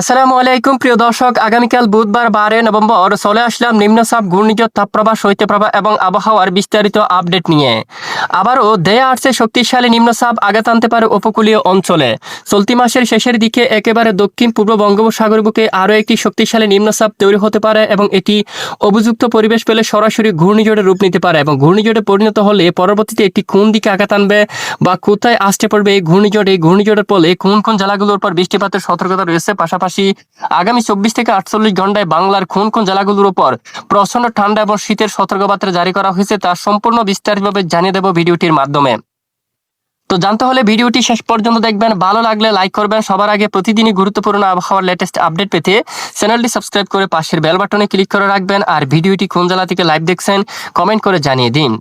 আসসালামু আলাইকুম, প্রিয় দর্শক। আগামীকাল বুধবার বারো নভেম্বর চলে আসলাম নিম্নচাপ, ঘূর্ণিঝড়, তাপপ্রবাহ, শৈত্যপ্রবাহ এবং আবহাওয়ার বিস্তারিত আপডেট নিয়ে। আবারও দেয়া আসছে শক্তিশালী নিম্নচাপ, আঘাত আনতে পারে উপকূলীয় অঞ্চলে। চলতি মাসের শেষের দিকে একেবারে দক্ষিণ পূর্ব বঙ্গোপসাগর বুকে আরও একটি শক্তিশালী নিম্নচাপ তৈরি হতে পারে এবং এটি অভিযুক্ত পরিবেশ পেলে সরাসরি ঘূর্ণিঝড়ে রূপ নিতে পারে এবং ঘূর্ণিঝড়ে পরিণত হলে পরবর্তীতে একটি কোন দিকে আঘাত আনবে বা কোথায় আসতে পড়বে এই ঘূর্ণিঝড়, এই ঘূর্ণিঝড়ের ফলে কোন কোন জেলাগুলোর উপর বৃষ্টিপাতের সতর্কতা রয়েছে, পাশাপাশি আগামী চব্বিশ থেকে আটচল্লিশ ঘন্টায় বাংলার কোন কোন জেলাগুলোর উপর প্রচণ্ড ঠান্ডা এবং শীতের সতর্কবার্তা জারি করা হয়েছে তা সম্পূর্ণ বিস্তারিতভাবে জানিয়ে দেব ভিডিওটির মাধ্যমে। তো জানতে হলে ভিডিওটি শেষ পর্যন্ত দেখবেন, ভালো লাগলে লাইক করবেন। সবার আগে প্রতিদিনই গুরুত্বপূর্ণ আবহাওয়ার লেটেস্ট আপডেট পেতে চ্যানেলটি সাবস্ক্রাইব করে পাশের বেল বাটনে ক্লিক করে রাখবেন। আর ভিডিওটি কোন জেলা থেকে লাইভ দেখছেন কমেন্ট করে জানিয়ে দিন।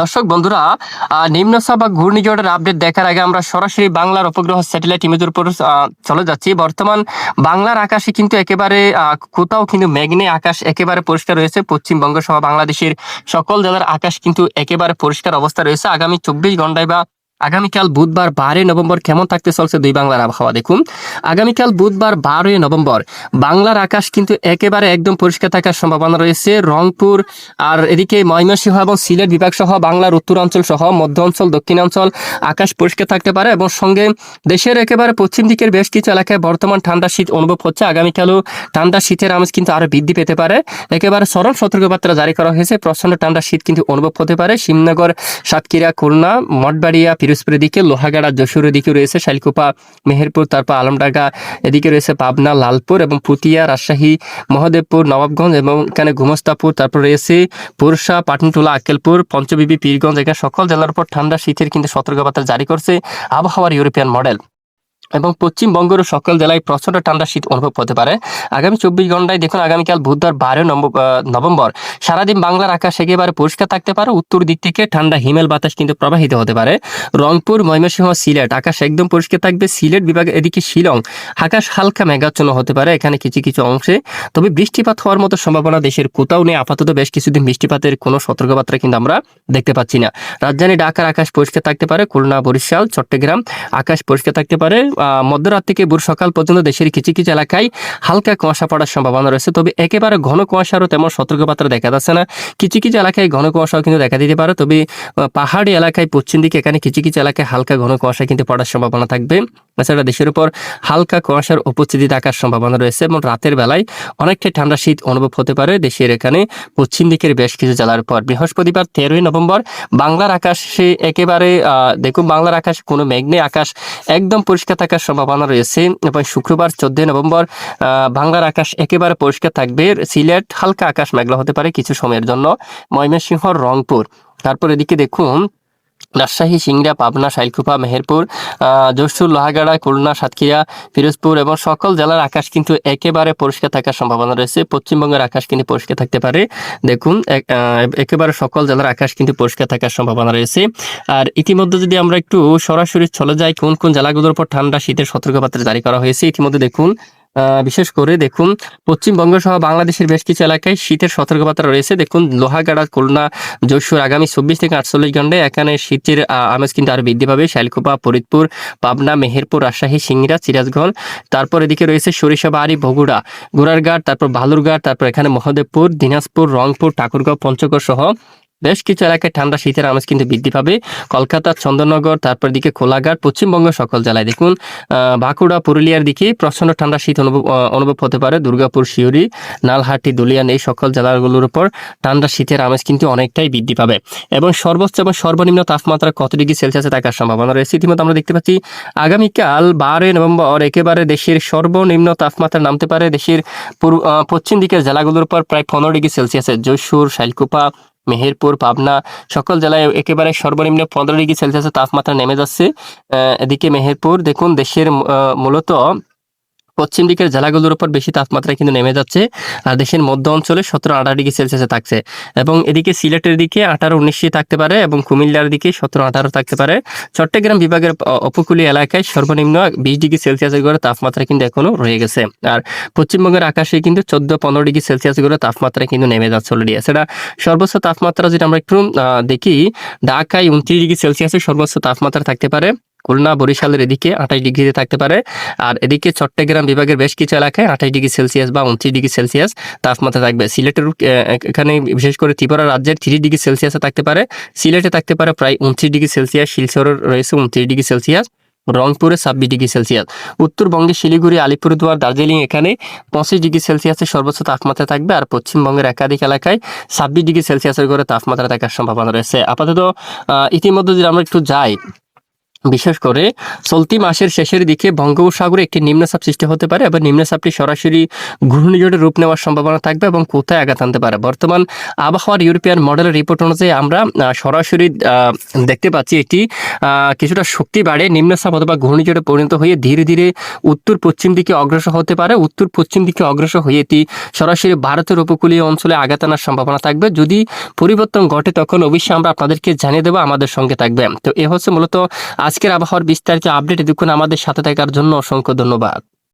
দর্শক, বন্ধুরা নিম্ন নিম্নচাপ বা ঘূর্ণিঝড়ের আপডেট দেখার আগে আমরা সরাসরি বাংলার উপগ্রহ স্যাটেলাইট ইমেজের উপর চলে যাচ্ছি। বর্তমান বাংলার আকাশে কিন্তু একেবারে কোথাও কিন্তু মেঘনে আকাশ একেবারে পরিষ্কার রয়েছে। পশ্চিমবঙ্গ সহ বাংলাদেশের সকল জেলার আকাশ কিন্তু একেবারে পরিষ্কার অবস্থা রয়েছে। আগামী চব্বিশ ঘন্টায় বা আগামীকাল বুধবার বারোই নভেম্বর কেমন থাকতে চলছে দুই বাংলার আবহাওয়া দেখুন। আগামীকাল বুধবার বারোই নভেম্বর। বাংলার আকাশ কিন্তু একেবারে একদম পরিষ্কার থাকার সম্ভাবনা রয়েছে। রংপুর আর এদিকে ময়মনসিংহ এবং সিলেট বিভাগ সহ বাংলার উত্তরাঞ্চল সহ মধ্য অঞ্চল, দক্ষিণাঞ্চল আকাশ পরিষ্কার থাকতে পারে এবং সঙ্গে দেশের একেবারে পশ্চিম দিকের বেশ কিছু এলাকায় বর্তমান ঠান্ডা শীত অনুভব হচ্ছে। আগামীকালও ঠান্ডা শীতের আমেজ কিন্তু আরও বৃদ্ধি পেতে পারে। একেবারে চরম সতর্কবার্তা জারি করা হয়েছে। প্রচণ্ড ঠান্ডা শীত কিন্তু অনুভব হতে পারে। শিবনগর, সাতক্ষীরা, খুলনা, মঠবাড়িয়া পিরোজপুরের দিকে, লোহাগাড়া, যশোরের দিকে রয়েছে শালকুপা, মেহেরপুর, তারপর আলমডাঙ্গা, এদিকে রয়েছে পাবনা, লালপুর এবং পুতিয়া, রাজশাহী, মহাদেবপুর, নবাবগঞ্জ এবং এখানে ঘুমস্তাপুর তারপর রয়েছে পুরসা পাটনটুলা আকেলপুর পঞ্চবিবি, পীরগঞ্জ, এখানে সকল জেলার উপর ঠান্ডা, শীতের কিন্তু সতর্কবার্তা জারি করছে আবহাওয়ার ইউরোপিয়ান মডেল। এবং পশ্চিমবঙ্গের সকল জেলায় প্রচণ্ড ঠান্ডা শীত অনুভব হতে পারে। আগামী চব্বিশ ঘন্টায় দেখুন আগামীকাল বুধবার বারো নভেম্বর। সারাদিন বাংলার আকাশ একেবারে পরিষ্কার থাকতে পারে। উত্তর দিক থেকে ঠান্ডা হিমেল বাতাস কিন্তু প্রবাহিত হতে পারে। রংপুর, ময়মনসিংহ, সিলেট আকাশ একদম পরিষ্কার থাকবে। সিলেট বিভাগে এদিকে শিলং, আকাশ হালকা মেঘাচ্ছন্ন হতে পারে এখানে কিছু কিছু অংশে। তবে বৃষ্টিপাত হওয়ার মতো সম্ভাবনা দেশের কোথাও নেই। আপাতত বেশ কিছুদিন বৃষ্টিপাতের কোনো সতর্কবার্তা কিন্তু আমরা দেখতে পাচ্ছি না। রাজধানী ঢাকার আকাশ পরিষ্কার থাকতে পারে। খুলনা, বরিশাল, চট্টগ্রাম আকাশ পরিষ্কার থাকতে পারে। মধ্যরাত থেকে ভোর সকাল পর্যন্ত দেশের কিছু কিছু এলাকায় হালকা কুয়াশা পড়ার সম্ভাবনা রয়েছে। তবে একেবারে ঘন কুয়াশারও তেমন সতর্কবার্তা দেখা যাচ্ছে না। কিছু কিছু এলাকায় ঘন কুয়াশাও কিন্তু দেখা দিতে পারে। তবে পাহাড়ি এলাকায় পশ্চিম দিকে এখানে কিছু কিছু এলাকায় হালকা ঘন কুয়াশা কিন্তু পড়ার সম্ভাবনা থাকবে। এছাড়া দেশের উপর হালকা কুয়াশার উপস্থিতি থাকার সম্ভাবনা রয়েছে এবং রাতের বেলায় অনেকটাই ঠান্ডা শীত অনুভব হতে পারে। দেশের এখানে পশ্চিম দিকের বেশ কিছু জেলার উপর বৃহস্পতিবার তেরোই নভেম্বর বাংলার আকাশে একেবারে দেখুন বাংলার আকাশ কোনো মেঘ নেই আকাশ একদম পরিষ্কার থাকার সম্ভাবনা রয়েছে এবং শুক্রবার চোদ্দই নভেম্বর বাংলার আকাশ একেবারে পরিষ্কার থাকবে। সিলেট হালকা আকাশ মেঘলা হতে পারে কিছু সময়ের জন্য। ময়মনসিংহ, রংপুর। তারপর এদিকে দেখুন রাজশাহী, সিংড়া, পাবনা, শাইলকুপা, মেহেরপুর যশোর, লোহাগাড়া, খুলনা, সাতক্ষীরা ফিরোজপুর এবং সকল জেলার আকাশ কিন্তু একেবারে পরিষ্কার থাকার সম্ভাবনা রয়েছে। পশ্চিমবঙ্গের আকাশ কিন্তু পরিষ্কার থাকতে পারে। দেখুন একেবারে সকল জেলার আকাশ কিন্তু পরিষ্কার থাকার সম্ভাবনা রয়েছে। আর ইতিমধ্যে যদি আমরা একটু সরাসরি চলে যাই, কোন কোন জেলাগুলোর উপর ঠান্ডা, শীতের সতর্কবার্তা জারি করা হয়েছে, ইতিমধ্যে দেখুন বিশেষ করে দেখুন, পশ্চিমবঙ্গ সহ বাংলাদেশের বেশ কিছু এলাকায় শীতের সতর্কবার্তা রয়েছে। দেখুন, লোহাগাড়া, খুলনা, যশোর আগামী চব্বিশ থেকে আটচল্লিশ ঘন্টায় এখানে শীতের আমেজ কিন্তু আরও বৃদ্ধি পাবে। শাইলকুপা, ফরিদপুর, পাবনা, মেহেরপুর, রাজশাহী সিংড়া সিরাজগঞ্জ। তারপর এদিকে রয়েছে সরিষাবাড়ি, বগুড়া গোড়ারঘাট তারপর বালুরঘাট তারপর এখানে মহাদেবপুর, দিনাজপুর, রংপুর, ঠাকুরগাঁও, পঞ্চগড় সহ বেশ কিছু এলাকায় ঠান্ডা, শীতের আমেজ কিন্তু বৃদ্ধি পাবে। কলকাতা, চন্দননগর, তারপর দিকে কোলাঘাট, পশ্চিমবঙ্গ সকল জেলায়। দেখুন বাঁকুড়া, পুরুলিয়ার দিকে প্রচণ্ড ঠান্ডা, শীত অনুভব অনুভব হতে পারে। দুর্গাপুর শিউরি নালহাটি দুলিয়ান এই সকল জেলাগুলোর উপর ঠান্ডা, শীতের আমেজ কিন্তু অনেকটাই বৃদ্ধি পাবে। এবং সর্বোচ্চ এবং সর্বনিম্ন তাপমাত্রা কত ডিগ্রি সেলসিয়াসে থাকার সম্ভাবনা রয়েছে? ইতিমধ্যে আমরা দেখতে পাচ্ছি, আগামীকাল বারোই নভেম্বর একেবারে দেশের সর্বনিম্ন তাপমাত্রা নামতে পারে। দেশের পূর্ব- পশ্চিম দিকের জেলাগুলোর উপর প্রায় পনেরো ডিগ্রি সেলসিয়াসে। যশোর, শাইলকুপা মেহেরপুর, পাবনা, সকল জেলায় একেবারে সর্বনিম্ন পনেরো ডিগ্রি সেলসিয়াসের তাপমাত্রা নেমে যাচ্ছে। এদিকে মেহেরপুর, দেখুন, দেশের মূলত পশ্চিম দিকের জেলাগুলোর উপর বেশি তাপমাত্রা কিন্তু নেমে যাচ্ছে, আর দেশের মধ্য অঞ্চলে সতেরো আঠারো ডিগ্রি সেলসিয়াসে থাকছে। এবং এদিকে সিলেটের দিকে আঠারো উনিশে থাকতে পারে এবং কুমিল্লার দিকে সতেরো আঠারো থাকতে পারে। চট্টগ্রাম বিভাগের উপকূলীয় এলাকায় সর্বনিম্ন বিশ ডিগ্রি সেলসিয়াসের করে তাপমাত্রা কিন্তু এখনও রয়ে গেছে। আর পশ্চিমবঙ্গের আকাশে কিন্তু চোদ্দ পনেরো ডিগ্রি সেলসিয়াস করে তাপমাত্রা কিন্তু নেমে যাচ্ছে অলরেডি। এছাড়া সর্বোচ্চ তাপমাত্রা যেটা আমরা একটু দেখি, ঢাকায় উনত্রিশ ডিগ্রি সেলসিয়াসের সর্বোচ্চ তাপমাত্রা থাকতে পারে। খুলনা, বরিশালের এদিকে আঠাশ ডিগ্রিতে থাকতে পারে। আর এদিকে চট্টগ্রাম বিভাগের বেশ কিছু এলাকায় আঠাশ ডিগ্রি সেলসিয়াস বা উনত্রিশ ডিগ্রি সেলসিয়াস তাপমাত্রা থাকবে। সিলেটের এখানে বিশেষ করে ত্রিপুরা রাজ্যের তিরিশ ডিগ্রি সেলসিয়াসে থাকতে পারে। সিলেটে থাকতে পারে প্রায় উনত্রিশ ডিগ্রি সেলসিয়াস শিলচরের রয়েছে উনত্রিশ ডিগ্রি সেলসিয়াস, রংপুরে ছাব্বিশ ডিগ্রি সেলসিয়াস। উত্তরবঙ্গে শিলিগুড়ি, আলিপুরদুয়ার, দার্জিলিং এখানে পঁচিশ ডিগ্রি সেলসিয়াসের সর্বোচ্চ তাপমাত্রা থাকবে আর পশ্চিমবঙ্গের একাধিক এলাকায় ছাব্বিশ ডিগ্রি সেলসিয়াসের করে তাপমাত্রা থাকার সম্ভাবনা রয়েছে। আপাতত ইতিমধ্যে যদি আমরা একটু যাই বিশেষ করে চলতি মাসের শেষের দিকে বঙ্গোপসাগরে একটি নিম্নচাপ সৃষ্টি হতে পারে এবং নিম্নচাপটি সরাসরি ঘূর্ণিঝড়ের রূপ নেওয়ার সম্ভাবনা থাকবে এবং কোথায় আঘাত আনতে পারে। বর্তমান আবহাওয়ার ইউরোপিয়ান মডেলের রিপোর্ট অনুযায়ী আমরা সরাসরি দেখতে পাচ্ছি এটি কিছুটা শক্তি বাড়ে নিম্নচাপ অথবা ঘূর্ণিঝড়ে পরিণত হয়ে ধীরে ধীরে উত্তর পশ্চিম দিকে অগ্রসর হতে পারে। উত্তর পশ্চিম দিকে অগ্রসর হয়ে এটি সরাসরি ভারতের উপকূলীয় অঞ্চলে আঘাত আনার সম্ভাবনা থাকবে। যদি পরিবর্তন ঘটে, তখন অবশ্যই আমরা আপনাদেরকে জানিয়ে দেবো, আমাদের সঙ্গে থাকবে। তো এ হচ্ছে মূলত আজকের আবহাওয়ার বিস্তারিত আপডেট এতক্ষণ আমাদের সাথে থাকার জন্য অসংখ্য ধন্যবাদ।